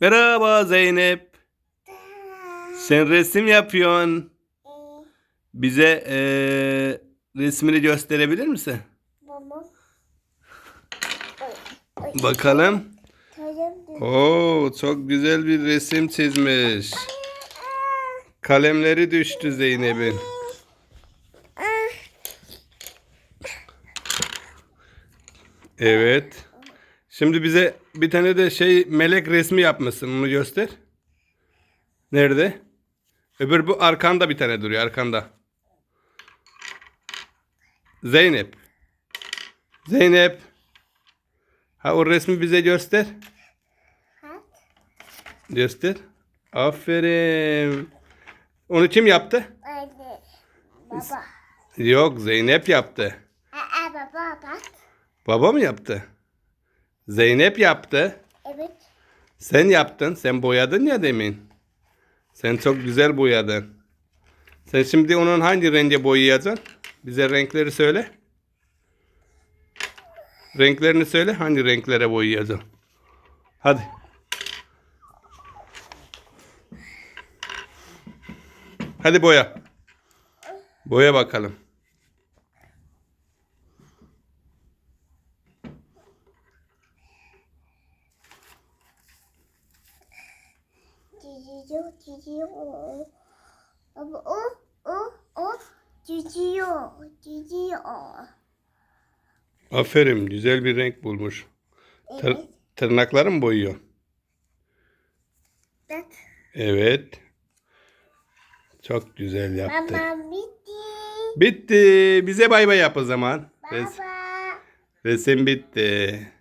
Merhaba Zeynep. Sen resim yapıyorsun. Bize eee, resmini gösterebilir misin? Bakalım. Oo, çok güzel bir resim çizmiş. Kalemleri düştü Zeynep'in. Evet. Şimdi bize bir tane de şey melek resmi yapmışsın. Onu göster. Nerede? Öbür bu arkanda bir tane duruyor arkanda. Zeynep. Zeynep. Ha o resmi bize göster. Göster. Aferin. Onu kim yaptı? Baba. Yok Zeynep yaptı. Aa, baba bak. Baba mı yaptı? Zeynep yaptı. Evet. Sen yaptın. Sen boyadın ya demin. Sen çok güzel boyadın. Sen şimdi onun hangi renge boyayacaksın? Bize renkleri söyle. Renklerini söyle. Hangi renklere boyayacaksın? Hadi. Hadi boya. Boya bakalım. Cicio, cicio. Baba o, o, o. Cicio, cicio. Aferin. Güzel bir renk bulmuş. Tır- Evet. tırnakları mı boyuyor? Bak. Evet. Çok güzel yaptı. Mama bitti. Bitti. Bize bay bay yap o zaman. Res- Baba. resim bitti.